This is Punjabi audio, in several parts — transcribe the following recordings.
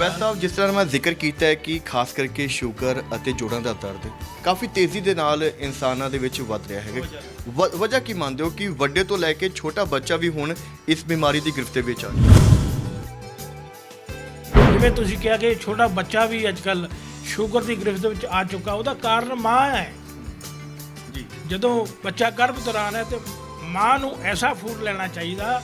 ਵੈਸੇ ਸਾਹਿਬ ਜਿਸ ਤਰ੍ਹਾਂ ਮੈਂ ਜ਼ਿਕਰ ਕੀਤਾ ਹੈ ਕਿ ਖਾਸ ਕਰਕੇ ਸ਼ੂਗਰ ਅਤੇ ਜੋੜਾਂ ਦਾ ਦਰਦ ਕਾਫੀ ਤੇਜ਼ੀ ਦੇ ਨਾਲ ਇਨਸਾਨਾਂ ਦੇ ਵਿੱਚ ਵੱਧ ਰਿਹਾ ਵ- ਵਜ੍ਹਾ ਕੀ ਮੰਨਦੇ ਹੋ ਕਿ ਵੱਡੇ ਤੋਂ ਲੈ ਕੇ ਛੋਟਾ ਬੱਚਾ ਵੀ ਹੁਣ ਇਸ ਬਿਮਾਰੀ ਦੀ ਗ੍ਰਿਫਤ ਦੇ ਵਿੱਚ ਆ ਗਿਆ? ਜਿਵੇਂ ਤੁਸੀਂ ਕਿਹਾ ਕਿ ਛੋਟਾ ਬੱਚਾ ਵੀ ਅੱਜਕੱਲ ਸ਼ੂਗਰ ਦੀ ਗ੍ਰਿਫਤ ਵਿੱਚ ਆ ਚੁੱਕਾ ਉਹਦਾ ਕਾਰਨ ਮਾਂ ਹੈ। ਜੀ। ਜਦੋਂ ਬੱਚਾ ਗਰਭ ਦੌਰਾਨ ਹੈ ਤੇ ਮਾਂ ਨੂੰ ਐਸਾ ਫੂਡ ਲੈਣਾ ਚਾਹੀਦਾ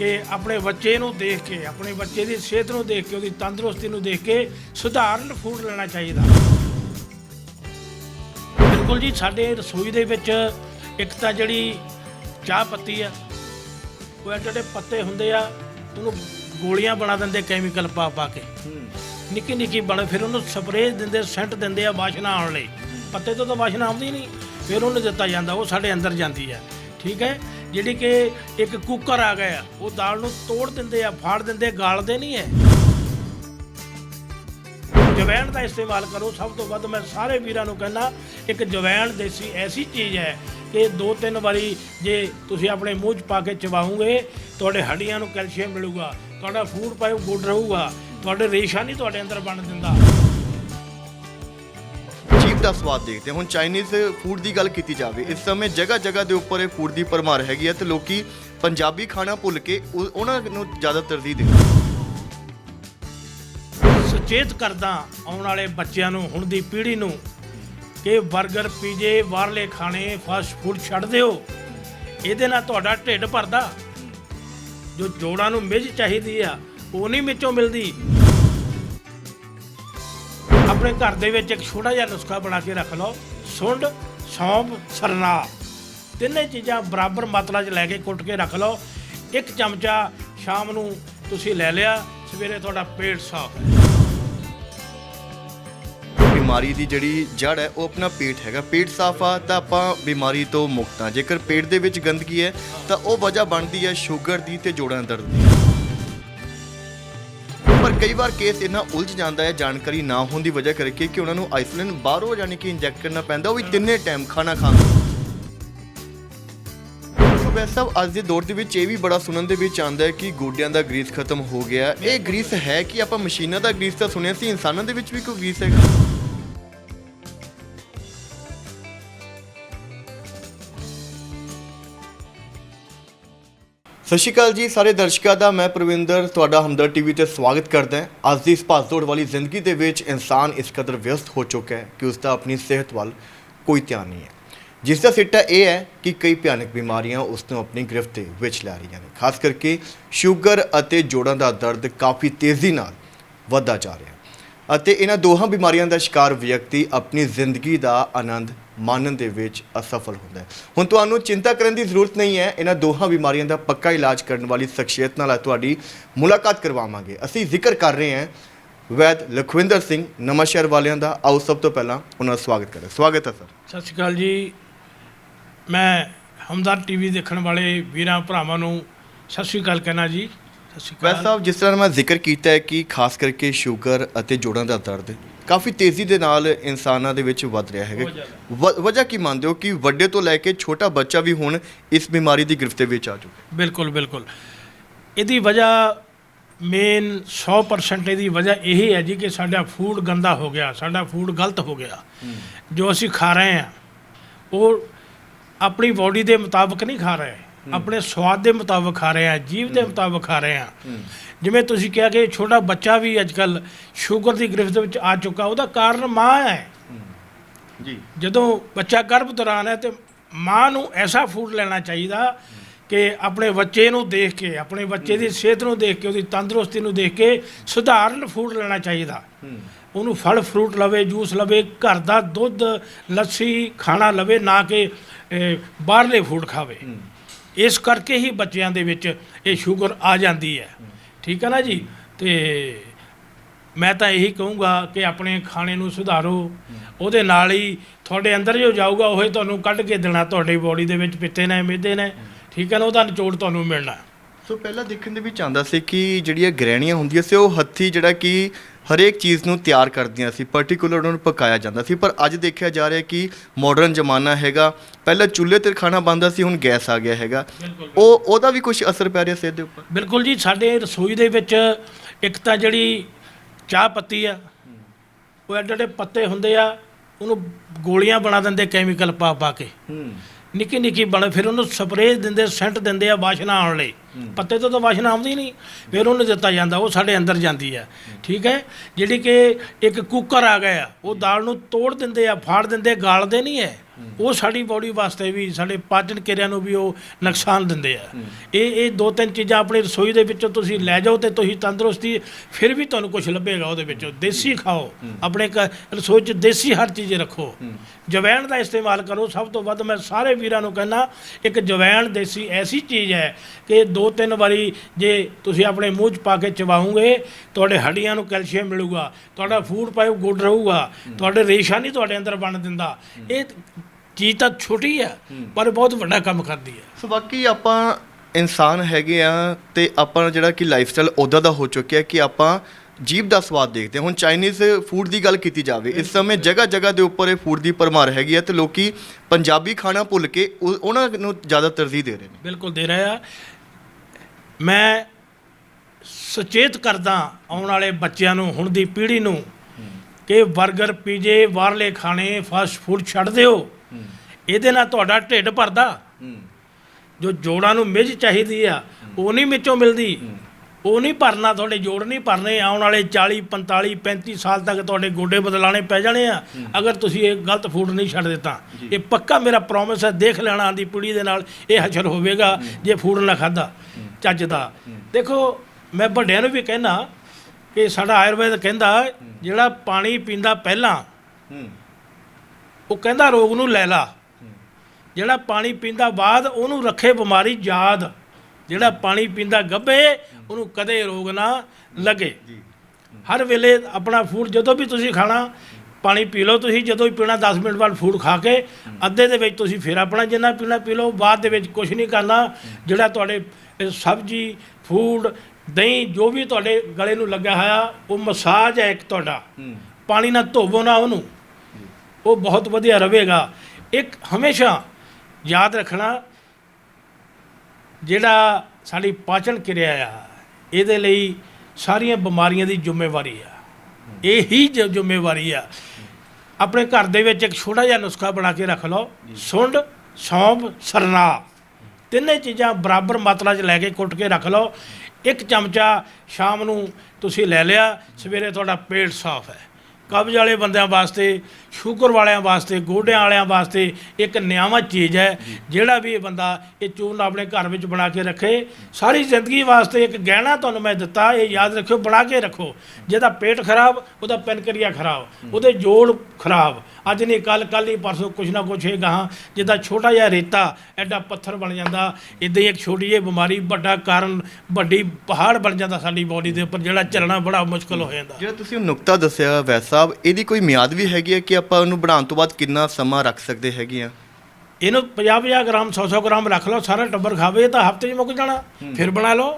ਕਿ ਆਪਣੇ ਬੱਚੇ ਨੂੰ ਦੇਖ ਕੇ ਆਪਣੇ ਬੱਚੇ ਦੀ ਸਿਹਤ ਨੂੰ ਦੇਖ ਕੇ ਉਹਦੀ ਤੰਦਰੁਸਤੀ ਨੂੰ ਦੇਖ ਕੇ ਸੁਧਾਰਨ ਫੂਡ ਲੈਣਾ ਚਾਹੀਦਾ। ਬਿਲਕੁਲ ਜੀ ਸਾਡੇ ਰਸੋਈ ਦੇ ਵਿੱਚ ਇੱਕ ਤਾਂ ਜਿਹੜੀ ਚਾਹ ਪੱਤੀ ਆ ਉਹ ਐਡੇ ਪੱਤੇ ਹੁੰਦੇ ਆ ਉਹਨੂੰ ਗੋਲੀਆਂ ਬਣਾ ਦਿੰਦੇ ਕੈਮੀਕਲ ਪਾ ਪਾ ਕੇ। ਨਿੱਕੀ ਨਿੱਕੀ ਬਣ ਫਿਰ ਉਹਨੂੰ ਸਪਰੇਅ ਦਿੰਦੇ ਸੈਂਟ ਦਿੰਦੇ ਆ ਵਾਸ਼ਨਾ ਆਉਣ ਲਈ। ਪੱਤੇ ਤੋਂ ਤਾਂ ਵਾਸ਼ਨਾ ਆਉਂਦੀ ਨਹੀਂ ਫਿਰ ਉਹਨੂੰ ਦਿੱਤਾ ਜਾਂਦਾ ਉਹ ਸਾਡੇ ਅੰਦਰ ਜਾਂਦੀ ਹੈ ਠੀਕ ਹੈ? ਜਿਹੜੀ ਕਿ ਇੱਕ ਕੁੱਕਰ ਆ ਗਿਆ, ਉਹ ਦਾਲ ਨੂੰ ਤੋੜ ਦਿੰਦੇ ਆ, ਫਾੜ ਦਿੰਦੇ, ਗਾਲਦੇ ਨਹੀਂ ਹੈ ਜਵੈਣ ਦਾ ਇਸਤੇਮਾਲ ਕਰੋ, ਸਭ ਤੋਂ ਵੱਧ ਮੈਂ ਸਾਰੇ ਵੀਰਾਂ ਨੂੰ ਕਹਿੰਦਾ, ਇੱਕ ਜਵੈਣ ਦੇਸੀ ਐਸੀ ਚੀਜ਼ ਹੈ ਕਿ ਦੋ ਤਿੰਨ ਵਾਰੀ ਜੇ ਤੁਸੀਂ ਆਪਣੇ ਮੂੰਹ 'ਚ ਪਾ ਕੇ ਚਬਾਉਂਗੇ, ਤੁਹਾਡੇ ਹੱਡੀਆਂ ਨੂੰ ਕੈਲਸ਼ੀਅਮ ਮਿਲੂਗਾ, ਤੁਹਾਡਾ ਫੂਡ ਪਾਈਪ ਗੁੱਡ ਰਹੂਗਾ, ਤੁਹਾਡੇ ਰੇਸ਼ਾ ਨਹੀਂ ਤੁਹਾਡੇ ਅੰਦਰ ਬਣ ਦਿੰਦਾ। ਜੀਭ ਦਾ ਸਵਾਦ ਦੇਖਦੇ ਹੁਣ ਚਾਈਨੀਜ਼ ਫੂਡ ਦੀ ਗੱਲ ਕੀਤੀ ਜਾਵੇ, ਇਸ ਸਮੇਂ ਜਗ੍ਹਾ ਜਗ੍ਹਾ ਦੇ ਉੱਪਰ ਇਹ ਫੂਡ ਦੀ ਪਰਮਾਰ ਹੈਗੀ ਹੈ ਤੇ ਲੋਕੀ ਪੰਜਾਬੀ ਖਾਣਾ ਭੁੱਲ ਕੇ ਉਹ- ਉਹਨਾਂ ਨੂੰ ਜ਼ਿਆਦਾ ਤਰਜੀਹ ਦਿੰਦੇ ਸੁਚੇਤ ਕਰਦਾ ਆਉਣ ਵਾਲੇ ਬੱਚਿਆਂ ਨੂੰ, ਹੁਣ ਦੀ ਪੀੜ੍ਹੀ ਨੂੰ ਕਿ 버ਗਰ ਪੀਜੇ, ਬਾਹਰਲੇ ਖਾਣੇ ਫਾਸਟ ਫੂਡ ਛੱਡ ਦਿਓ। ਇਹਦੇ ਨਾਲ ਤੁਹਾਡਾ ਢਿੱਡ ਭਰਦਾ। ਜੋ ਜੋੜਾਂ ਨੂੰ ਮਿੱਝ ਚਾਹੀਦੀ ਆ, ਉਹ ਨਹੀਂ ਵਿੱਚੋਂ ਮਿਲਦੀ। ਆਪਣੇ ਘਰ ਦੇ ਵਿੱਚ ਇੱਕ ਛੋਟਾ ਜਿਹਾ ਨੁਸਖਾ ਬਣਾ ਕੇ ਰੱਖ ਲਓ। ਸੁੰਡ, ਸੌਂਫ, ਸਰਨਾ। ਤਿੰਨੇ ਚੀਜ਼ਾਂ ਬਰਾਬਰ ਮਾਤਰਾ 'ਚ ਲੈ ਕੇ ਕੁੱਟ ਕੇ ਰੱਖ ਲਓ। ਇੱਕ ਚਮਚਾ ਸ਼ਾਮ ਨੂੰ ਤੁਸੀਂ ਲੈ ਲਿਆ। ਸਵੇਰੇ ਤੁਹਾਡਾ ਪੇਟ ਸਾਫ਼ ਹੈ ਬਿਮਾਰੀ ਦੀ ਜਿਹੜੀ ਜੜ ਹੈ, ਉਹ ਆਪਣਾ ਪੇਟ ਹੈਗਾ। ਪੇਟ ਸਾਫ਼ ਆ, ਤਾਂ ਆਪਾਂ ਬਿਮਾਰੀ ਤੋਂ ਮੁਕਤ ਆ। ਜੇਕਰ ਪੇਟ ਦੇ ਵਿੱਚ ਗੰਦਗੀ ਹੈ, ਤਾਂ ਉਹ ਵਜ੍ਹਾ ਬਣਦੀ ਹੈ ਸ਼ੂਗਰ ਦੀ ਤੇ ਜੋੜਾਂ ਦਰਦ ਦੀ। ਕਈ ਵਾਰ ਕੇਸ ਇੰਨਾ ਉਲਝ ਜਾਂਦਾ ਹੈ, ਜਾਣਕਾਰੀ ਨਾ ਹੋਣ ਦੀ ਵਜ੍ਹਾ ਕਰਕੇ ਕਿ ਉਹਨਾਂ ਨੂੰ ਆਈਸੋਲਿਨ ਬਾਹਰੋਂ ਯਾਨੀ ਕਿ ਇੰਜੈਕਟ ਕਰਨਾ ਪੈਂਦਾ, ਉਹ ਵੀ ਤਿੰਨੇ ਟਾਈਮ ਖਾਣਾ ਖਾਣ ਵੈਸੇ ਸਾਹਿਬ, ਅੱਜ ਦੇ ਦੌਰ ਦੇ ਵਿੱਚ ਇਹ ਵੀ ਬੜਾ ਸੁਣਨ ਦੇ ਵਿੱਚ ਆਉਂਦਾ ਹੈ ਕਿ ਗੋਡਿਆਂ ਦਾ ਗਰੀਸ ਖਤਮ ਹੋ ਗਿਆ। ਇਹ ਗਰੀਸ ਹੈ ਕਿ ਆਪਾਂ ਮਸ਼ੀਨਾਂ ਦਾ ਗਰੀਸ ਤਾਂ ਸੁਣਿਆ ਸੀ, ਇਨਸਾਨਾਂ ਦੇ ਵਿੱਚ ਵੀ ਕੋਈ ਗਰੀਸ ਹੈਗਾ? ਸਤਿ ਸ਼੍ਰੀ ਅਕਾਲ ਜੀ, ਸਾਰੇ ਦਰਸ਼ਕਾਂ ਦਾ ਮੈਂ ਪ੍ਰਵਿੰਦਰ ਤੁਹਾਡਾ ਹਮਦਰ ਟੀਵੀ ਤੇ ਸਵਾਗਤ ਕਰਦਾ ਹਾਂ। ਅੱਜ ਦੀ ਇਸ ਭਾਸਦੌੜ ਵਾਲੀ ਜ਼ਿੰਦਗੀ ਦੇ ਵਿੱਚ ਇਨਸਾਨ ਇਸ ਕਦਰ ਵਿਅਸਤ ਹੋ ਚੁੱਕਾ ਹੈ ਕਿ ਉਸ ਦਾ ਆਪਣੀ ਸਿਹਤ ਵੱਲ ਕੋਈ ਧਿਆਨ ਨਹੀਂ ਹੈ। ਜਿਸ ਦਾ ਸਿੱਟਾ ਇਹ ਹੈ ਕਿ ਕਈ ਭਿਆਨਕ ਬਿਮਾਰੀਆਂ ਉਸ ਨੂੰ ਆਪਣੀ ਗ੍ਰਿਫਤ ਦੇ ਵਿੱਚ ਲੈ ਰਹੀਆਂ ਨੇ। ਖਾਸ ਕਰਕੇ ਸ਼ੂਗਰ ਅਤੇ ਜੋੜਾਂ ਦਾ ਦਰਦ ਕਾਫੀ ਤੇਜ਼ੀ ਨਾਲ ਵੱਧਦਾ ਜਾ ਰਿਹਾ ਹੈ। ਅਤੇ ਇਹਨਾਂ ਦੋਹਾਂ ਬਿਮਾਰੀਆਂ ਦਾ ਸ਼ਿਕਾਰ ਵਿਅਕਤੀ ਆਪਣੀ ਜ਼ਿੰਦਗੀ ਦਾ ਆਨੰਦ ਮਾਣਨ ਦੇ ਵਿੱਚ ਅਸਫਲ ਹੁੰਦਾ ਹੈ। ਹੁਣ ਤੁਹਾਨੂੰ ਚਿੰਤਾ ਕਰਨ ਦੀ ਜ਼ਰੂਰਤ ਨਹੀਂ ਹੈ ਇਹਨਾਂ ਦੋਹਾਂ ਬਿਮਾਰੀਆਂ ਦਾ ਪੱਕਾ ਇਲਾਜ ਕਰਨ ਵਾਲੀ ਸ਼ਖਸੀਅਤ ਨਾਲ ਤੁਹਾਡੀ ਮੁਲਾਕਾਤ ਕਰਵਾਵਾਂਗੇ। ਅਸੀਂ ਜ਼ਿਕਰ ਕਰ ਰਹੇ ਹਾਂ ਵੈਦ ਲਖਵਿੰਦਰ ਸਿੰਘ ਨਵਾਂਸ਼ਹਿਰ ਵਾਲਿਆਂ ਦਾ। ਆਓ ਸਭ ਤੋਂ ਪਹਿਲਾਂ ਉਹਨਾਂ ਦਾ ਸਵਾਗਤ ਕਰਾਂ ਸਵਾਗਤ ਹੈ ਸਰ। ਸਤਿ ਸ਼੍ਰੀ ਅਕਾਲ ਜੀ। ਮੈਂ ਹਮਦਰ ਟੀਵੀ ਦੇਖਣ ਵਾਲੇ ਵੀਰਾਂ ਭਰਾਵਾਂ ਨੂੰ ਸਤਿ ਸ਼੍ਰੀ ਅਕਾਲ ਕਹਿਣਾ ਜੀ। ਸਤਿ ਸ਼੍ਰੀ ਵੈਦ ਅਕਾਲ ਸਾਹਿਬ ਜਿਸ ਤਰ੍ਹਾਂ ਮੈਂ ਜ਼ਿਕਰ ਕੀਤਾ ਹੈ ਕਿ ਖਾਸ ਕਰਕੇ ਸ਼ੂਗਰ ਅਤੇ ਜੋੜਾਂ ਦਾ ਦਰਦ ਕਾਫੀ ਤੇਜ਼ੀ ਦੇ ਨਾਲ ਇਨਸਾਨਾਂ ਦੇ ਵਿੱਚ ਵੱਧ ਰਿਹਾ ਹੈਗਾ। ਵ- ਵਜ੍ਹਾ ਕੀ ਮੰਨਦੇ ਹੋ ਕਿ ਵੱਡੇ ਤੋਂ ਲੈ ਕੇ ਛੋਟਾ ਬੱਚਾ ਵੀ ਹੁਣ ਇਸ ਬਿਮਾਰੀ ਦੀ ਗ੍ਰਿਫਤ ਵਿੱਚ ਆ ਚੁੱਕਾ ਬਿਲਕੁਲ ਬਿਲਕੁਲ। ਇਹਦੀ ਵਜ੍ਹਾ ਮੇਨ 100% ਇਹਦੀ ਵਜ੍ਹਾ ਇਹੀ ਹੈ ਜੀ ਕਿ ਸਾਡਾ ਫੂਡ ਗੰਦਾ ਹੋ ਗਿਆ ਸਾਡਾ ਫੂਡ ਗਲਤ ਹੋ ਗਿਆ। ਜੋ ਅਸੀਂ ਖਾ ਰਹੇ ਹਾਂ ਉਹ ਆਪਣੀ ਬਾਡੀ ਦੇ ਮੁਤਾਬਕ ਨਹੀਂ ਖਾ ਰਹੇ। ਆਪਣੇ ਸਵਾਦ ਦੇ ਮੁਤਾਬਕ ਖਾ ਰਹੇ ਹਾਂ ਜੀਵ ਦੇ ਮੁਤਾਬਕ ਖਾ ਰਹੇ ਹਾਂ। ਜਿਵੇਂ ਤੁਸੀਂ ਕਿਹਾ ਕਿ ਛੋਟਾ ਬੱਚਾ ਵੀ ਅੱਜਕੱਲ ਸ਼ੂਗਰ ਦੀ ਗ੍ਰਿਫਤ ਵਿੱਚ ਆ ਚੁੱਕਾ ਉਹਦਾ ਕਾਰਨ ਮਾਂ ਹੈ। ਜੀ। ਜਦੋਂ ਬੱਚਾ ਗਰਭ ਦੌਰਾਨ ਹੈ ਤੇ ਮਾਂ ਨੂੰ ਐਸਾ ਫੂਡ ਲੈਣਾ ਚਾਹੀਦਾ ਕਿ ਆਪਣੇ ਬੱਚੇ ਨੂੰ ਦੇਖ ਕੇ ਆਪਣੇ ਬੱਚੇ ਦੀ ਸਿਹਤ ਨੂੰ ਦੇਖ ਕੇ ਉਹਦੀ ਤੰਦਰੁਸਤੀ ਨੂੰ ਦੇਖ ਕੇ ਸੁਧਾਰਨ ਫੂਡ ਲੈਣਾ ਚਾਹੀਦਾ। ਉਹਨੂੰ ਫਲ ਫਰੂਟ ਲਵੇ ਜੂਸ ਲਵੇ ਘਰ ਦਾ ਦੁੱਧ ਲੱਸੀ ਖਾਣਾ ਲਵੇ ਨਾ ਕਿ ਬਾਹਰਲੇ ਫੂਡ ਖਾਵੇ। ਇਸ ਕਰਕੇ ਹੀ ਬੱਚਿਆਂ ਦੇ ਵਿੱਚ ਇਹ ਸ਼ੂਗਰ ਆ ਜਾਂਦੀ ਹੈ। ਠੀਕ ਹੈ ਨਾ ਜੀ? ਤੇ ਮੈਂ ਤਾਂ ਇਹੀ ਕਹੂੰਗਾ ਕਿ ਆਪਣੇ ਖਾਣੇ ਨੂੰ ਸੁਧਾਰੋ। ਉਹਦੇ ਨਾਲ ਹੀ ਤੁਹਾਡੇ ਅੰਦਰ ਜੋ ਜਾਊਗਾ, ਉਹ ਹੀ ਤੁਹਾਨੂੰ ਕੱਢ ਕੇ ਦੇਣਾ, ਤੁਹਾਡੀ ਬੋਡੀ ਦੇ ਵਿੱਚ ਪਿੱਤੇ ਨੇ ਮਿੱਦੇ ਨੇ। ਠੀਕ ਹੈ ਨਾ, ਉਹਦਾ ਨਿਚੋੜ ਤੁਹਾਨੂੰ ਮਿਲਣਾ। ਸੋ ਪਹਿਲਾਂ ਦੇਖਣ ਦੇ ਵਿੱਚ ਆਉਂਦਾ ਸੀ ਕਿ ਜਿਹੜੀਆਂ ਗ੍ਰਹਿਣੀਆਂ ਹੁੰਦੀਆਂ ਸੀ, ਉਹ ਹੱਥੀ ਜਿਹੜਾ ਕਿ ਹਰੇਕ ਚੀਜ਼ ਨੂੰ ਤਿਆਰ ਕਰਦੀਆਂ ਸੀ ਪਾਰਟਿਕੂਲਰ ਉਹਨਾਂ ਨੂੰ ਪਕਾਇਆ ਜਾਂਦਾ ਸੀ। ਪਰ ਅੱਜ ਦੇਖਿਆ ਜਾ ਰਿਹਾ ਕਿ ਮਾਡਰਨ ਜ਼ਮਾਨਾ ਹੈਗਾ ਪਹਿਲਾਂ ਚੁੱਲ੍ਹੇ ਤੇ ਖਾਣਾ ਬਣਦਾ ਸੀ ਹੁਣ ਗੈਸ ਆ ਗਿਆ ਹੈਗਾ। ਉਹ ਉਹਦਾ ਵੀ ਕੁਝ ਅਸਰ ਪੈ ਰਿਹਾ ਸਿਹਤ ਦੇ ਉੱਪਰ? ਬਿਲਕੁਲ ਜੀ ਸਾਡੇ ਰਸੋਈ ਦੇ ਵਿੱਚ ਇੱਕ ਤਾਂ ਜਿਹੜੀ ਚਾਹ ਪੱਤੀ ਆ ਉਹ ਐਡੇ ਐਡੇ ਪੱਤੇ ਹੁੰਦੇ ਆ ਉਹਨੂੰ ਗੋਲੀਆਂ ਬਣਾ ਦਿੰਦੇ ਕੈਮੀਕਲ ਪਾ ਪਾ ਕੇ। ਨਿੱਕੀ ਨਿੱਕੀ ਬਣ ਫਿਰ ਉਹਨੂੰ ਸਪਰੇਅ ਦਿੰਦੇ ਸੈਂਟ ਦਿੰਦੇ ਆ ਵਾਸ਼ਨਾ ਆਉਣ ਲਈ। ਪੱਤੇ ਤੋਂ ਤਾਂ ਵਾਸ਼ਨਾ ਆਉਂਦੀ ਨਹੀਂ, ਫਿਰ ਉਹਨੂੰ ਦਿੱਤਾ ਜਾਂਦਾ, ਉਹ ਸਾਡੇ ਅੰਦਰ ਜਾਂਦੀ ਹੈ। ਠੀਕ ਹੈ? ਜਿਹੜੀ ਕਿ ਇੱਕ ਕੁੱਕਰ ਆ ਗਿਆ, ਉਹ ਦਾਲ ਨੂੰ ਤੋੜ ਦਿੰਦੇ ਆ, ਫਾੜ ਦਿੰਦੇ, ਗਾਲਦੇ ਨਹੀਂ ਹੈ। ਉਹ ਸਾਡੀ ਬਾਡੀ ਵਾਸਤੇ ਵੀ, ਸਾਡੇ ਪਾਚਨ ਕਿਰਿਆ ਨੂੰ ਵੀ ਉਹ ਨੁਕਸਾਨ ਦਿੰਦੇ ਆ। ਇਹ ਇਹ ਦੋ ਤਿੰਨ ਚੀਜ਼ਾਂ ਆਪਣੀ ਰਸੋਈ ਦੇ ਵਿੱਚੋਂ ਤੁਸੀਂ ਲੈ ਜਾਓ ਤੇ ਤੁਸੀਂ ਤੰਦਰੁਸਤੀ, ਫਿਰ ਵੀ ਤੁਹਾਨੂੰ ਕੁਝ ਲੱਭੇਗਾ ਉਹਦੇ ਵਿੱਚੋਂ। ਦੇਸੀ ਖਾਓ। ਆਪਣੇ ਘ- ਰਸੋਈ 'ਚ ਦੇਸੀ ਹਰ ਚੀਜ਼ ਰੱਖੋ। ਜਵੈਣ ਦਾ ਇਸਤੇਮਾਲ ਕਰੋ। ਸਭ ਤੋਂ ਵੱਧ ਮੈਂ ਸਾਰੇ ਵੀਰਾਂ ਨੂੰ ਕਹਿੰਦਾ, ਇੱਕ ਜਵੈਣ ਦੇਸੀ ਐਸੀ ਚੀਜ਼ ਹੈ ਕਿ ਦੋ ਤਿੰਨ ਵਾਰੀ ਜੇ ਤੁਸੀਂ ਆਪਣੇ ਮੂੰਹ 'ਚ ਪਾ ਕੇ ਚਬਾਉਂਗੇ ਤੁਹਾਡੇ ਹੱਡੀਆਂ ਨੂੰ ਕੈਲਸ਼ੀਅਮ ਮਿਲੂਗਾ ਤੁਹਾਡਾ ਫੂਡ ਪਾਈਪ ਗੁੱਡ ਰਹੂਗਾ ਤੁਹਾਡੇ ਰੇਸ਼ਾ ਨਹੀਂ ਤੁਹਾਡੇ ਅੰਦਰ ਬਣ ਦਿੰਦਾ। ਇਹ ਚੀਜ਼ ਤਾਂ ਛੋਟੀ ਆ ਪਰ ਬਹੁਤ ਵੱਡਾ ਕੰਮ ਕਰਦੀ ਹੈ। ਸੋ ਬਾਕੀ ਆਪਾਂ ਇਨਸਾਨ ਹੈਗੇ ਆ ਤੇ ਆਪਾਂ ਜਿਹੜਾ ਕਿ ਲਾਈਫ ਸਟਾਈਲ ਉਦਾਂ ਦਾ ਹੋ ਚੁੱਕਿਆ ਕਿ ਆਪਾਂ ਜੀਭ ਦਾ ਸਵਾਦ ਦੇਖਦੇ ਹੁਣ ਚਾਈਨੀਜ਼ ਫੂਡ ਦੀ ਗੱਲ ਕੀਤੀ ਜਾਵੇ ਇਸ ਸਮੇਂ ਜਗ੍ਹਾ ਜਗ੍ਹਾ ਦੇ ਉੱਪਰ ਇਹ ਫੂਡ ਦੀ ਪਰਮਾਰ ਹੈਗੀ ਹੈ ਤੇ ਲੋਕੀ ਪੰਜਾਬੀ ਖਾਣਾ ਭੁੱਲ ਕੇ ਉਹ- ਉਹਨਾਂ ਨੂੰ ਜ਼ਿਆਦਾ ਤਰਜੀਹ ਦੇ ਰਹੇ ਨੇ। ਬਿਲਕੁਲ ਦੇ ਰਹੇ ਆ। ਮੈਂ ਸੁਚੇਤ ਕਰਦਾ ਆਉਣ ਵਾਲੇ ਬੱਚਿਆਂ ਨੂੰ ਹੁਣ ਦੀ ਪੀੜ੍ਹੀ ਨੂੰ ਕਿ 버ਗਰ ਪੀਜੇ ਬਾਹਰਲੇ ਖਾਣੇ ਫਾਸਟ ਫੂਡ ਛੱਡ ਦਿਓ। ਇਹਦੇ ਨਾਲ ਤੁਹਾਡਾ ਢਿੱਡ ਭਰਦਾ। ਜੋ ਜੋੜਾਂ ਨੂੰ ਮਿੱਝ ਚਾਹੀਦੀ ਆ ਉਹ ਨਹੀਂ ਵਿੱਚੋਂ ਮਿਲਦੀ। ਉਹ ਨਹੀਂ ਭਰਨਾ ਤੁਹਾਡੇ ਜੋੜ ਨਹੀਂ ਭਰਨੇ। ਆਉਣ ਵਾਲੇ 40 45 35 ਸਾਲ ਤੱਕ ਤੁਹਾਡੇ ਗੋਡੇ ਬਦਲਾਣੇ ਪੈ ਜਾਣੇ ਆ। ਅਗਰ ਤੁਸੀਂ ਇਹ ਗਲਤ ਫੂਡ ਨਹੀਂ ਛੱਡ ਦਿੱਤਾ। ਇਹ ਪੱਕਾ ਮੇਰਾ ਪ੍ਰੋਮਿਸ ਹੈ ਦੇਖ ਲੈਣਾ ਆਂਦੀ ਪੀੜ੍ਹੀ ਦੇ ਨਾਲ ਇਹ ਹਸ਼ਰ ਹੋਵੇਗਾ ਜੇ ਫੂਡ ਨਾ ਖਾਦਾ ਚੱਜ ਦਾ। ਦੇਖੋ, ਮੈਂ ਵੱਡਿਆਂ ਨੂੰ ਵੀ ਕਹਿਣਾ ਕਿ ਸਾਡਾ ਆਯੁਰਵੇਦ ਕਹਿੰਦਾ, ਜਿਹੜਾ ਪਾਣੀ ਪੀਂਦਾ ਪਹਿਲਾਂ, ਉਹ ਕਹਿੰਦਾ ਰੋਗ ਨੂੰ ਲੈ ਲਾ। ਜਿਹੜਾ ਪਾਣੀ ਪੀਂਦਾ ਬਾਅਦ, ਉਹਨੂੰ ਰੱਖੇ ਬਿਮਾਰੀ ਯਾਦ। ਜਿਹੜਾ ਪਾਣੀ ਪੀਂਦਾ ਗੱਭੇ ਉਹਨੂੰ ਕਦੇ ਰੋਗ ਨਾ ਲੱਗੇ। ਹਰ ਵੇਲੇ ਆਪਣਾ ਫੂਡ ਜਦੋਂ ਵੀ ਤੁਸੀਂ ਖਾਣਾ, ਪਾਣੀ ਪੀ ਲਓ ਤੁਸੀਂ, ਜਦੋਂ ਵੀ ਪੀਣਾ 10 ਮਿੰਟ ਬਾਅਦ ਫੂਡ ਖਾ ਕੇ, ਅੱਧੇ ਦੇ ਵਿੱਚ ਤੁਸੀਂ ਫਿਰ ਆਪਣਾ ਜਿੰਨਾ ਪੀਣਾ ਪੀ ਲਓ, ਬਾਅਦ ਦੇ ਵਿੱਚ ਕੁਝ ਨਹੀਂ ਕਰਨਾ। ਜਿਹੜਾ ਤੁਹਾਡੇ ਸਬਜ਼ੀ ਫੂਡ ਦਹੀਂ ਜੋ ਵੀ ਤੁਹਾਡੇ ਗਲੇ ਨੂੰ ਲੱਗਿਆ ਹੋਇਆ ਉਹ ਮਸਾਜ ਹੈ ਇੱਕ ਤੁਹਾਡਾ। ਪਾਣੀ ਨਾਲ ਧੋਵੋ ਨਾ ਉਹਨੂੰ। ਉਹ ਬਹੁਤ ਵਧੀਆ ਰਹੇਗਾ। ਇੱਕ ਹਮੇਸ਼ਾ ਯਾਦ ਰੱਖਣਾ ਜਿਹੜਾ ਸਾਡੀ ਪਾਚਨ ਕਿਰਿਆ ਆ ਇਹਦੇ ਲਈ ਸਾਰੀਆਂ ਬਿਮਾਰੀਆਂ ਦੀ ਜ਼ਿੰਮੇਵਾਰੀ ਆ। ਇਹ ਜ਼ਿੰਮੇਵਾਰੀ ਆ। ਆਪਣੇ ਘਰ ਦੇ ਵਿੱਚ ਇੱਕ ਛੋਟਾ ਜਿਹਾ ਨੁਸਖਾ ਬਣਾ ਕੇ ਰੱਖ ਲਓ। ਸੁੰਡ ਸੌਂਫ ਸਰਨਾ। ਤਿੰਨੇ ਚੀਜ਼ਾਂ ਬਰਾਬਰ ਮਾਤਰਾ 'ਚ ਲੈ ਕੇ ਕੁੱਟ ਕੇ ਰੱਖ ਲਓ। ਇੱਕ ਚਮਚਾ ਸ਼ਾਮ ਨੂੰ ਤੁਸੀਂ ਲੈ ਲਿਆ। ਸਵੇਰੇ ਤੁਹਾਡਾ ਪੇਟ ਸਾਫ਼ ਹੈ। ਕਬਜ਼ ਵਾਲੇ ਬੰਦਿਆਂ ਵਾਸਤੇ ਸ਼ੂਗਰ ਵਾਲਿਆਂ ਵਾਸਤੇ ਗੋਡਿਆਂ ਵਾਲਿਆਂ ਵਾਸਤੇ ਇੱਕ ਨਿਆਮਤ ਚੀਜ਼ ਹੈ ਜਿਹੜਾ ਵੀ ਇਹ ਬੰਦਾ ਇਹ ਚੂਰਨ ਆਪਣੇ ਘਰ ਵਿੱਚ ਬਣਾ ਕੇ ਰੱਖੇ। ਸਾਰੀ ਜ਼ਿੰਦਗੀ ਵਾਸਤੇ ਇੱਕ ਗਹਿਣਾ ਤੁਹਾਨੂੰ ਮੈਂ ਦਿੱਤਾ ਇਹ ਯਾਦ ਰੱਖਿਓ ਬਣਾ ਕੇ ਰੱਖੋ। ਜਿਹਦਾ ਪੇਟ ਖਰਾਬ ਉਹਦਾ ਪੈਨਕਰੀਆ ਖਰਾਬ ਉਹਦੇ ਜੋੜ ਖਰਾਬ। ਅੱਜ ਨਹੀਂ ਕੱਲ ਕੱਲ ਹੀ ਪਰਸੋਂ ਕੁਛ ਨਾ ਕੁਛ ਇਹ ਗਾਹਾਂ ਜਿੱਦਾਂ ਛੋਟਾ ਜਿਹਾ ਰੇਤਾ ਐਡਾ ਪੱਥਰ ਬਣ ਜਾਂਦਾ ਇਦਾਂ ਹੀ ਇੱਕ ਛੋਟੀ ਜਿਹੀ ਬਿਮਾਰੀ ਵੱਡਾ ਕਾਰਨ ਵੱਡੀ ਪਹਾੜ ਬਣ ਜਾਂਦਾ ਸਾਡੀ ਬਾਡੀ ਦੇ ਉੱਪਰ ਜਿਹੜਾ ਚੱਲਣਾ ਬੜਾ ਮੁਸ਼ਕਲ ਹੋ ਜਾਂਦਾ। ਜਿਹੜਾ ਤੁਸੀਂ ਨੁਕਤਾ ਦੱਸਿਆ ਵੈਦ ਸਾਹਿਬ ਇਹਦੀ ਕੋਈ ਮਿਆਦ ਵੀ ਹੈਗੀ ਹੈ ਕਿ ਆਪਾਂ ਉਹਨੂੰ ਬਣਾਉਣ ਤੋਂ ਬਾਅਦ ਕਿੰਨਾ ਸਮਾਂ ਰੱਖ ਸਕਦੇ ਹੈਗੇ ਆ? ਇਹਨੂੰ 50 50 ਗ੍ਰਾਮ 100 100 ਗ੍ਰਾਮ ਰੱਖ ਲਓ ਸਾਰਾ ਟੱਬਰ ਖਾਵੇ ਇਹ ਤਾਂ ਹਫ਼ਤੇ 'ਚ ਮੁੱਕ ਜਾਣਾ ਫਿਰ ਬਣਾ ਲਓ।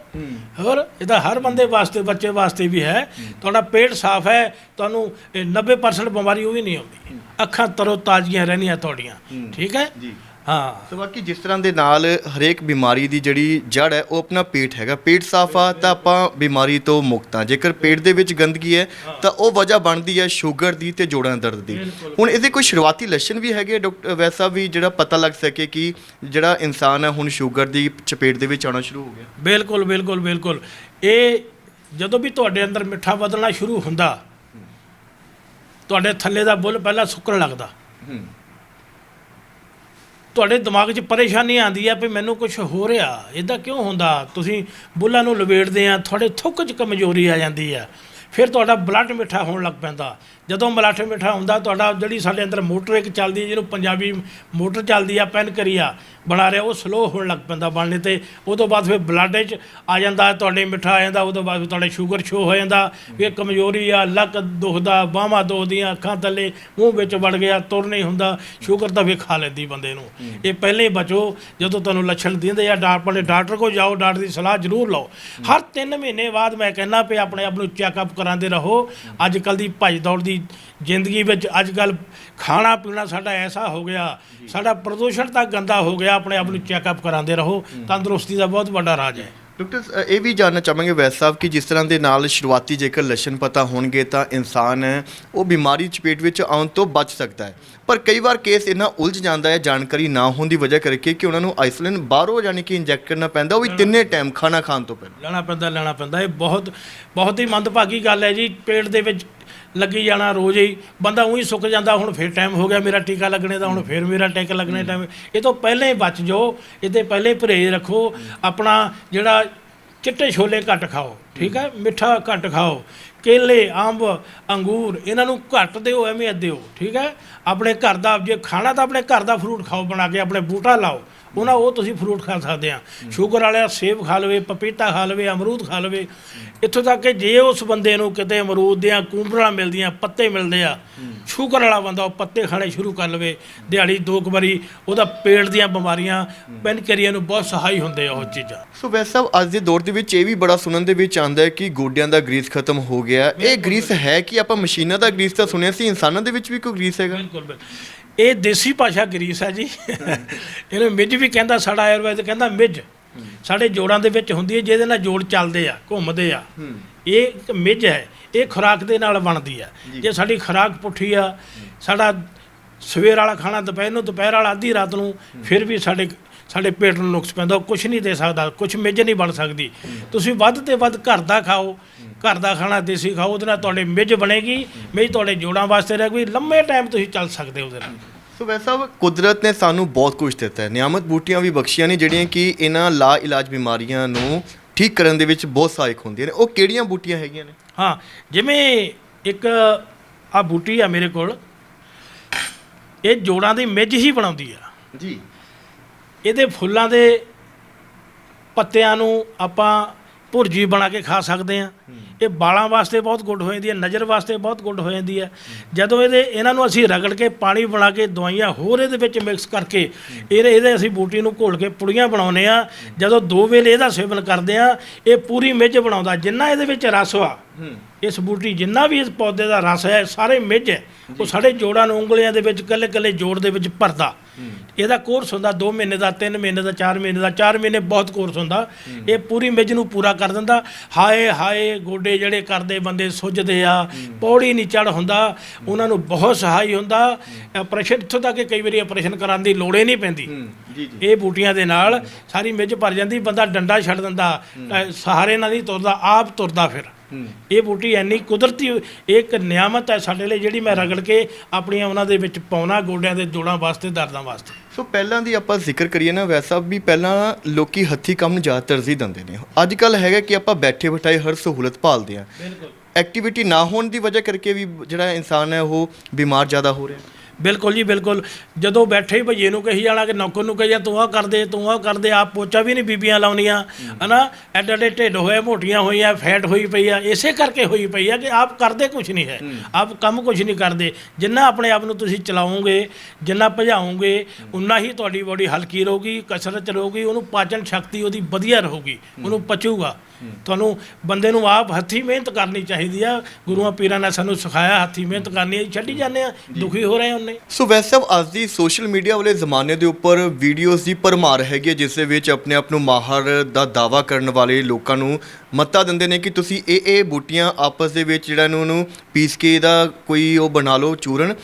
ਹੋਰ ਇਹ ਤਾਂ ਹਰ ਬੰਦੇ ਵਾਸਤੇ ਬੱਚੇ ਵਾਸਤੇ ਵੀ ਹੈ। ਤੁਹਾਡਾ ਪੇਟ ਸਾਫ਼ ਹੈ ਤੁਹਾਨੂੰ ਇਹ 90% ਬਿਮਾਰੀ ਉਹ ਵੀ ਨਹੀਂ ਆਉਂਦੀ। ਅੱਖਾਂ ਤਰੋ ਤਾਜ਼ੀਆਂ ਰਹਿਣੀਆਂ ਤੁਹਾਡੀਆਂ। ਠੀਕ ਹੈ? ਜੀ। ਹਾਂ। ਸੋ ਬਾਕੀ ਜਿਸ ਤਰ੍ਹਾਂ ਦੇ ਨਾਲ ਹਰੇਕ ਬਿਮਾਰੀ ਦੀ ਜਿਹੜੀ ਜੜ ਹੈ ਉਹ ਆਪਣਾ ਪੇਟ ਹੈਗਾ। ਪੇਟ ਸਾਫ਼ ਆ ਤਾਂ ਆਪਾਂ ਬਿਮਾਰੀ ਤੋਂ ਮੁਕਤ ਆ ਜੇਕਰ ਪੇਟ ਦੇ ਵਿੱਚ ਗੰਦਗੀ ਹੈ ਤਾਂ ਉਹ ਵਜ੍ਹਾ ਬਣਦੀ ਹੈ ਸ਼ੂਗਰ ਦੀ ਤੇ ਜੋੜਾਂ ਦਰਦ ਦੀ। ਹੁਣ ਇਹਦੇ ਕੋਈ ਸ਼ੁਰੂਆਤੀ ਲੱਛਣ ਵੀ ਹੈਗੇ ਡਾਕਟਰ ਵੈਸਾ ਵੀ ਜਿਹੜਾ ਪਤਾ ਲੱਗ ਸਕੇ ਕਿ ਜਿਹੜਾ ਇਨਸਾਨ ਹੈ ਹੁਣ ਸ਼ੂਗਰ ਦੀ ਚਪੇਟ ਦੇ ਵਿੱਚ ਆਉਣਾ ਸ਼ੁਰੂ ਹੋ ਗਿਆ। ਬਿਲਕੁਲ ਬਿਲਕੁਲ ਬਿਲਕੁਲ। ਇਹ ਜਦੋਂ ਵੀ ਤੁਹਾਡੇ ਅੰਦਰ ਮਿੱਠਾ ਬਦਲਣਾ ਸ਼ੁਰੂ ਹੁੰਦਾ ਤੁਹਾਡੇ ਥੱਲੇ ਦਾ ਬੁੱਲ ਪਹਿਲਾਂ ਸੁੱਕਣ ਲੱਗਦਾ। ਹੂੰ। ਤੁਹਾਡੇ ਦਿਮਾਗ 'ਚ ਪਰੇਸ਼ਾਨੀ ਆਉਂਦੀ ਆ ਵੀ ਮੈਨੂੰ ਕੁਝ ਹੋ ਰਿਹਾ। ਇਦਾਂ ਕਿਉਂ ਹੁੰਦਾ? ਤੁਸੀਂ ਬੁੱਲਾਂ ਨੂੰ ਲਵੇੜਦੇ ਆ, ਤੁਹਾਡੇ ਥੁੱਕ 'ਚ ਕਮਜ਼ੋਰੀ ਆ ਜਾਂਦੀ ਆ। ਫਿਰ ਤੁਹਾਡਾ ਬਲੱਡ ਮਿੱਠਾ ਹੋਣ ਲੱਗ ਪੈਂਦਾ। ਜਦੋਂ ਬਲੱਡ ਮਿੱਠਾ ਹੁੰਦਾ ਤੁਹਾਡਾ ਜਿਹੜੀ ਸਾਡੇ ਅੰਦਰ ਮੋਟਰ ਇੱਕ ਚੱਲਦੀ ਜਿਹਨੂੰ ਪੰਜਾਬੀ ਮੋਟਰ ਚੱਲਦੀ ਆ ਪੈਨ ਕਰੀਆ ਬਣਾ ਰਿਹਾ ਉਹ ਸਲੋ ਹੋਣ ਲੱਗ ਪੈਂਦਾ ਬਣਨੇ ਤੇ। ਉਹ ਤੋਂ ਬਾਅਦ ਫਿਰ ਬਲੱਡ 'ਚ ਆ ਜਾਂਦਾ ਤੁਹਾਡੇ ਮਿੱਠਾ ਆ ਜਾਂਦਾ ਉਹ ਤੋਂ ਬਾਅਦ ਤੁਹਾਡੇ ਸ਼ੂਗਰ ਸ਼ੋ ਹੋ ਜਾਂਦਾ। ਵੀ ਇਹ ਕਮਜ਼ੋਰੀ ਆ ਲੱਕ ਦੁਖਦਾ ਬਾਹਾਂ ਦੁਖਦੀਆਂ ਅੱਖਾਂ ਥੱਲੇ ਮੂੰਹ ਵਿੱਚ ਵੜ ਗਿਆ ਤੁਰ ਨਹੀਂ ਹੁੰਦਾ। ਸ਼ੂਗਰ ਤਾਂ ਵੀ ਖਾ ਲੈਂਦੀ ਬੰਦੇ ਨੂੰ। ਇਹ ਪਹਿਲੇ ਬਚੋ ਜਦੋਂ ਤੁਹਾਨੂੰ ਲੱਛਣ ਦਿੰਦੇ ਆ ਡਾਕਟਰ ਡਾਕਟਰ ਕੋਲ ਜਾਓ ਡਾਕਟਰ ਦੀ ਸਲਾਹ ਜ਼ਰੂਰ ਲਓ। ਹਰ 3 ਮਹੀਨੇ ਬਾਅਦ ਮੈਂ ਕਹਿੰਦਾ ਵੀ ਆਪਣੇ ਆਪ ਨੂੰ ਚੈੱਕਅਪ ਕਰਾਉਂਦੇ ਰਹੋ। ਅੱਜ ਕੱਲ ਦੀ ਭੱਜ ਦੌੜ ਦੀ ਜ਼ਿੰਦਗੀ ਵਿੱਚ ਅੱਜ ਕੱਲ ਖਾਣਾ ਪੀਣਾ ਸਾਡਾ ਐਸਾ ਹੋ ਗਿਆ ਸਾਡਾ ਪ੍ਰਦੂਸ਼ਣ ਤਾਂ ਗੰਦਾ ਹੋ ਗਿਆ ਆਪਣੇ ਆਪ ਨੂੰ ਚੈੱਕਅਪ ਕਰਾਉਂਦੇ ਰਹੋ ਤੰਦਰੁਸਤੀ ਦਾ ਬਹੁਤ ਵੱਡਾ ਰਾਜ ਹੈ। ਡਾਕਟਰ ਇਹ ਵੀ ਜਾਨਣਾ ਚਾਹਾਂਗੇ ਵੈਦ ਸਾਹਿਬ ਕਿ ਜਿਸ ਤਰ੍ਹਾਂ ਦੇ ਨਾਲ ਸ਼ੁਰੂਆਤੀ ਜੇਕਰ ਲੱਛਣ ਪਤਾ ਹੋਣਗੇ ਤਾਂ ਇਨਸਾਨ ਉਹ ਬਿਮਾਰੀ ਚਪੇਟ ਵਿੱਚ ਆਉਣ ਤੋਂ ਬਚ ਸਕਦਾ ਹੈ। ਪਰ ਕਈ ਵਾਰ ਕੇਸ ਇੰਨਾ ਉਲਝ ਜਾਂਦਾ ਹੈ ਜਾਣਕਾਰੀ ਨਾ ਹੋਣ ਦੀ ਵਜ੍ਹਾ ਕਰਕੇ ਕਿ ਉਹਨਾਂ ਨੂੰ ਆਈਸੋਲਿਨ ਬਾਹਰੋਂ ਯਾਨੀ ਕਿ ਇੰਜੈਕਟ ਕਰਨਾ ਪੈਂਦਾ ਉਹ ਵੀ ਤਿੰਨੇ ਟਾਈਮ ਖਾਣਾ ਖਾਣ ਤੋਂ ਪਹਿਲਾਂ। ਲੈਣਾ ਪੈਂਦਾ ਲੈਣਾ ਪੈਂਦਾ ਇਹ ਬਹੁਤ ਬਹੁਤ ਹੀ ਮੰਦਭਾਗੀ ਗੱਲ ਹੈ ਜੀ ਪੇਟ ਦੇ ਵਿੱਚ ਲੱਗੀ ਜਾਣਾ ਰੋਜ਼ ਹੀ ਬੰਦਾ ਉਹੀ ਸੁੱਕ ਜਾਂਦਾ ਹੁਣ ਫਿਰ ਟਾਈਮ ਹੋ ਗਿਆ ਮੇਰਾ ਟੀਕਾ ਲੱਗਣੇ ਦਾ ਹੁਣ ਫਿਰ ਮੇਰਾ ਟੀਕਾ ਲੱਗਣੇ ਟਾਈਮ ਇਹ ਤੋਂ ਪਹਿਲਾਂ ਹੀ ਬਚ ਜਾਓ ਇਹਦੇ ਪਹਿਲਾਂ ਪਰਹੇਜ਼ ਰੱਖੋ ਆਪਣਾ ਜਿਹੜਾ ਚਿੱਟੇ ਛੋਲੇ ਘੱਟ ਖਾਓ ਠੀਕ ਹੈ ਮਿੱਠਾ ਘੱਟ ਖਾਓ ਕੇਲੇ ਅੰਬ ਅੰਗੂਰ ਇਹਨਾਂ ਨੂੰ ਘੱਟ ਦਿਓ ਐਵੇਂ ਦਿਓ ਠੀਕ ਹੈ। ਆਪਣੇ ਘਰ ਦਾ ਜੇ ਖਾਣਾ ਤਾਂ ਆਪਣੇ ਘਰ ਦਾ ਫਰੂਟ ਖਾਓ ਬਣਾ ਕੇ ਆਪਣੇ ਬੂਟਾ ਲਾਓ ਉਹਨਾਂ ਉਹ ਤੁਸੀਂ ਫਰੂਟ ਖਾ ਸਕਦੇ ਆ। ਸ਼ੂਗਰ ਵਾਲਿਆ ਸੇਬ ਖਾ ਲਵੇ ਪਪੀਤਾ ਖਾ ਲਵੇ ਅਮਰੂਦ ਖਾ ਲਵੇ। ਇੱਥੋਂ ਤੱਕ ਕਿ ਜੇ ਉਸ ਬੰਦੇ ਨੂੰ ਕਿਤੇ ਅਮਰੂਦ ਦੀਆਂ ਕੁੰਬੜਾਂ ਮਿਲਦੀਆਂ ਪੱਤੇ ਮਿਲਦੇ ਆ ਸ਼ੂਗਰ ਵਾਲਾ ਬੰਦਾ ਉਹ ਪੱਤੇ ਖਾਣੇ ਸ਼ੁਰੂ ਕਰ ਲਵੇ। ਦਿਹਾੜੀ ਦੋ ਕੁ ਵਾਰੀ ਉਹਦਾ ਪੇਟ ਦੀਆਂ ਬਿਮਾਰੀਆਂ ਪੈਨਕਰੀਆ ਨੂੰ ਬਹੁਤ ਸਹਾਈ ਹੁੰਦੇ ਆ ਉਹ ਚੀਜ਼ਾਂ। ਸੋ ਵੈਸੇ ਸਾਹਿਬ ਅੱਜ ਦੇ ਦੌਰ ਦੇ ਵਿੱਚ ਇਹ ਵੀ ਬੜਾ ਸੁਣਨ ਦੇ ਵਿੱਚ ਆਉਂਦਾ ਹੈ ਕਿ ਗੋਡਿਆਂ ਦਾ ਗਰੀਸ ਖਤਮ ਹੋ ਗਿਆ। ਇਹ ਗਰੀਸ ਹੈ ਕਿ? ਆਪਾਂ ਮਸ਼ੀਨਾਂ ਦਾ ਗਰੀਸ ਤਾਂ ਸੁਣਿਆ ਸੀ। ਇਨਸਾਨਾਂ ਦੇ ਵਿੱਚ ਵੀ ਕੋਈ ਗਰੀਸ ਹੈਗਾ? ਬਿਲਕੁਲ ਬਿਲਕੁਲ। ਇਹ ਦੇਸੀ ਭਾਸ਼ਾ ਗਰੀਸ ਹੈ ਜੀ। ਇਹਨੂੰ ਮਿੱਝ ਵੀ ਕਹਿੰਦਾ ਸਾਡਾ ਆਯੁਰਵੈਦ ਕਹਿੰਦਾ ਮਿੱਝ। ਸਾਡੇ ਜੋੜਾਂ ਦੇ ਵਿੱਚ ਹੁੰਦੀ ਹੈ ਜਿਹਦੇ ਨਾਲ ਜੋੜ ਚੱਲਦੇ ਆ ਘੁੰਮਦੇ ਆ। ਇਹ ਇੱਕ ਮਿੱਝ ਹੈ ਇਹ ਖੁਰਾਕ ਦੇ ਨਾਲ ਬਣਦੀ ਆ। ਜੇ। ਸਾਡੀ ਖੁਰਾਕ ਪੁੱਠੀ ਆ ਸਾਡਾ ਸਵੇਰ ਵਾਲਾ ਖਾਣਾ ਦੁਪਹਿਰ ਨੂੰ ਦੁਪਹਿਰ ਵਾਲਾ ਅੱਧੀ ਰਾਤ ਨੂੰ ਫਿਰ ਵੀ ਸਾਡੇ ਸਾਡੇ ਪੇਟ ਨੂੰ ਨੁਕਸ ਪੈਂਦਾ ਕੁਝ ਨਹੀਂ ਦੇ ਸਕਦਾ ਕੁਝ ਮਿੱਝ ਨਹੀਂ ਬਣ ਸਕਦੀ। ਤੁਸੀਂ ਵੱਧ ਤੇ ਵੱਧ ਘਰ ਦਾ ਖਾਓ ਘਰ ਦਾ ਖਾਣਾ ਦੇਸੀ ਖਾਓ ਉਹਦੇ ਨਾਲ ਤੁਹਾਡੇ ਮਿੱਝ ਬਣੇਗੀ ਮਿੱਝ ਤੁਹਾਡੇ ਜੋੜਾਂ ਵਾਸਤੇ ਰਹੇਗੀ ਲੰਮੇ ਟਾਈਮ ਤੁਸੀਂ ਚੱਲ ਸਕਦੇ ਹੋ ਉਹਦੇ ਨਾਲ। ਸੋ ਵੈਸੇ ਸਾਹਿਬ ਕੁਦਰਤ ਨੇ ਸਾਨੂੰ ਬਹੁਤ ਕੁਝ ਦਿੱਤਾ ਹੈ। ਨਿਆਮਤ ਬੂਟੀਆਂ ਵੀ ਬਖਸ਼ੀਆਂ ਨੇ ਜਿਹੜੀਆਂ ਕਿ ਇਹਨਾਂ ਲਾ ਇਲਾਜ ਬਿਮਾਰੀਆਂ ਨੂੰ ਠੀਕ ਕਰਨ ਦੇ ਵਿੱਚ ਬਹੁਤ ਸਹਾਇਕ ਹੁੰਦੀਆਂ ਨੇ। ਉਹ ਕਿਹੜੀਆਂ ਬੂਟੀਆਂ ਹੈਗੀਆਂ ਨੇ? ਹਾਂ ਜਿਵੇਂ ਇੱਕ ਆ ਬੂਟੀ ਆ ਮੇਰੇ ਕੋਲ ਇਹ ਜੋੜਾਂ ਦੀ ਮਿੱਝ ਹੀ ਬਣਾਉਂਦੀ ਆ। ਜੀ। ਇਹਦੇ ਫੁੱਲਾਂ ਦੇ ਪੱਤਿਆਂ ਨੂੰ ਆਪਾਂ ਭੁਰਜੀ ਬਣਾ ਕੇ ਖਾ ਸਕਦੇ ਆ। ਇਹ ਬਾਲਾਂ ਵਾਸਤੇ ਬਹੁਤ ਗੁੱਡ ਹੋ ਜਾਂਦੀ ਹੈ ਨਜ਼ਰ ਵਾਸਤੇ ਬਹੁਤ ਗੁੱਡ ਹੋ ਜਾਂਦੀ ਹੈ। ਜਦੋਂ ਇਹਦੇ ਇਹਨਾਂ ਨੂੰ ਅਸੀਂ ਰਗੜ ਕੇ ਪਾਣੀ ਬਣਾ ਕੇ ਦਵਾਈਆਂ ਹੋਰ ਇਹਦੇ ਵਿੱਚ ਮਿਕਸ ਕਰਕੇ ਇਹਦੇ ਇਹਦੇ ਅਸੀਂ ਬੂਟੀ ਨੂੰ ਘੋਲ ਕੇ ਪੁੜੀਆਂ ਬਣਾਉਨੇ ਆ ਜਦੋਂ ਦੋ ਵੇਲੇ ਇਹਦਾ ਸੇਵਨ ਕਰਦੇ ਆ ਇਹ ਪੂਰੀ ਮਿੱਝ ਬਣਾਉਂਦਾ ਜਿੰਨਾ ਇਹਦੇ ਵਿੱਚ ਰਸ ਆ ਇਸ ਬੂਟੀ ਜਿੰਨਾ ਵੀ ਇਸ ਪੌਦੇ ਦਾ ਰਸ ਹੈ ਸਾਰੇ ਮਿੱਝ ਹੈ। ਉਹ ਸਾਡੇ ਜੋੜਾਂ ਨੂੰ ਉਂਗਲੀਆਂ ਦੇ ਵਿੱਚ ਕੱਲੇ ਕੱਲੇ ਜੋੜ ਦੇ ਵਿੱਚ ਭਰਦਾ। ਇਹਦਾ ਕੋਰਸ ਹੁੰਦਾ 2 ਮਹੀਨੇ ਦਾ 3 ਮਹੀਨੇ ਦਾ 4 ਮਹੀਨੇ ਦਾ 4 ਮਹੀਨੇ ਬਹੁਤ ਕੋਰਸ ਹੁੰਦਾ। ਇਹ ਪੂਰੀ ਮਿੱਝ ਨੂੰ ਪੂਰਾ ਕਰ ਦਿੰਦਾ। ਹਾਏ ਹਾਏ ਗੋਡੇ ਜਿਹੜੇ ਕਰਦੇ ਬੰਦੇ ਸੁੱਜਦੇ ਆ ਪੌੜੀ ਨਹੀਂ ਚੜ ਹੁੰਦਾ। ਉਹਨਾਂ ਨੂੰ ਬਹੁਤ ਸਹਾਈ ਹੁੰਦਾ। ਆਪਰੇਸ਼ਨ ਇੱਥੋਂ ਤੱਕ ਕਿ ਕਈ ਵਾਰੀ ਆਪਰੇਸ਼ਨ ਕਰਾਉਣ ਦੀ ਲੋੜ ਹੀ ਨਹੀਂ ਪੈਂਦੀ। ਇਹ ਬੂਟੀਆਂ ਦੇ ਨਾਲ ਸਾਰੀ ਮਿੱਝ ਭਰ ਜਾਂਦੀ। ਬੰਦਾ ਡੰਡਾ ਛੱਡ ਦਿੰਦਾ। ਸਹਾਰੇ ਨਾਲ ਨਹੀਂ ਤੁਰਦਾ ਆਪ ਤੁਰਦਾ ਫਿਰ। ਇਹ ਬੂਟੀ ਐਨੀ ਕੁਦਰਤੀ ਇੱਕ ਨਿਆਮਤ ਹੈ ਸਾਡੇ ਲਈ ਜਿਹੜੀ ਮੈਂ ਰਗੜ ਕੇ ਆਪਣੀਆਂ ਉਹਨਾਂ ਦੇ ਵਿੱਚ ਪਾਉਣਾ ਗੋਡਿਆਂ ਦੇ ਜੋੜਾਂ ਵਾਸਤੇ ਦਰਦਾਂ ਵਾਸਤੇ। ਸੋ ਪਹਿਲਾਂ ਦੀ ਆਪਾਂ ਜ਼ਿਕਰ ਕਰੀਏ ਨਾ ਵੈਸਾ ਵੀ ਪਹਿਲਾਂ ਲੋਕੀ ਹੱਥੀ ਕੰਮ ਨੂੰ ਜ਼ਿਆਦਾ ਤਰਜੀਹ ਦਿੰਦੇ ਨੇ। ਅੱਜ ਕੱਲ ਹੈਗਾ ਕਿ ਆਪਾਂ ਬੈਠੇ ਬਿਠਾਏ ਹਰ ਸਹੂਲਤ ਭਾਲਦੇ ਆ ਬਿਲਕੁਲ। ਐਕਟੀਵਿਟੀ ਨਾ ਹੋਣ ਦੀ ਵਜ੍ਹਾ ਕਰਕੇ ਵੀ ਜਿਹੜਾ ਇਨਸਾਨ ਹੈ ਉਹ ਬਿਮਾਰ ਜ਼ਿਆਦਾ ਹੋ ਰਿਹਾ। ਬਿਲਕੁਲ ਜੀ ਬਿਲਕੁਲ। ਜਦੋਂ ਬੈਠੇ ਹੀ ਭਈਏ ਨੂੰ ਕਹੀ ਜਾਣਾ ਕਿ ਨੌਕਰ ਨੂੰ ਕਹੀ ਜਾ ਤੂੰ ਆ ਕਰ ਦੇ ਤੂੰ ਆ ਕਰ ਦੇ ਆਪ ਪੋਚਾ ਵੀ ਨਹੀਂ ਬੀਬੀਆਂ ਲਾਉਣੀਆਂ। ਹਨਾ? ਐਡੇ ਐਡੇ ਢਿੱਡ ਹੋਏ ਮੋਟੀਆਂ ਹੋਈਆਂ ਫੈਟ ਹੋਈ ਪਈ ਆ ਇਸੇ ਕਰਕੇ ਹੋਈ ਪਈ ਆ ਕਿ ਆਪ ਕਰਦੇ ਕੁਝ ਨਹੀਂ ਹੈ। ਆਪ ਕੰਮ ਕੁਝ ਨਹੀਂ ਕਰਦੇ। ਜਿੰਨਾ ਆਪਣੇ ਆਪ ਨੂੰ ਤੁਸੀਂ ਚਲਾਓਗੇ ਜਿੰਨਾ ਭਜਾਓਗੇ ਉਨਾ ਹੀ ਤੁਹਾਡੀ ਬੋਡੀ ਹਲਕੀ ਰਹੂਗੀ ਕਸਰਤ ਰਹੂਗੀ ਉਹਨੂੰ ਪਾਚਨ ਸ਼ਕਤੀ ਉਹਦੀ ਵਧੀਆ ਰਹੂਗੀ ਉਹਨੂੰ ਪਚੂਗਾ। ਤੁਹਾਨੂੰ ਬੰਦੇ ਨੂੰ ਆਪ ਹੱਥੀ ਮਿਹਨਤ ਕਰਨੀ ਚਾਹੀਦੀ ਆ। ਗੁਰੂਆਂ ਪੀਰਾਂ ਨੇ ਸਾਨੂੰ ਸਿਖਾਇਆ ਹੱਥੀ ਮਿਹਨਤ ਕਰਨੀ ਛੱਡੀ ਜਾਂਦੇ ਆ ਦੁਖੀ ਹੋ ਰਹੇ ਉਹਨੇ ਸੋ ਵੈਸੇ ਅੱਜ ਦੀ ਸੋਸ਼ਲ ਮੀਡੀਆ ਵਾਲੇ ਜ਼ਮਾਨੇ ਦੇ ਉੱਪਰ ਵੀਡੀਓਜ਼ ਦੀ ਭਰਮਾਰ ਹੈਗੀ ਹੈ, ਜਿਸ ਦੇ ਵਿੱਚ ਆਪਣੇ ਆਪ ਨੂੰ ਮਾਹਰ ਦਾ ਦਾਵਾ ਕਰਨ ਵਾਲੇ ਲੋਕਾਂ ਨੂੰ ਮੱਤਾ ਦਿੰਦੇ ਨੇ ਕਿ ਤੁਸੀਂ ਇਹ ਇਹ ਬੂਟੀਆਂ ਆਪਸ ਦੇ ਵਿੱਚ ਜਿਹੜਾ ਨੂੰ ਉਹਨੂੰ ਪੀਸ ਕੇ ਇਹਦਾ ਕੋਈ ਉਹ ਬਣਾ ਲਓ ਚੂਰਨ।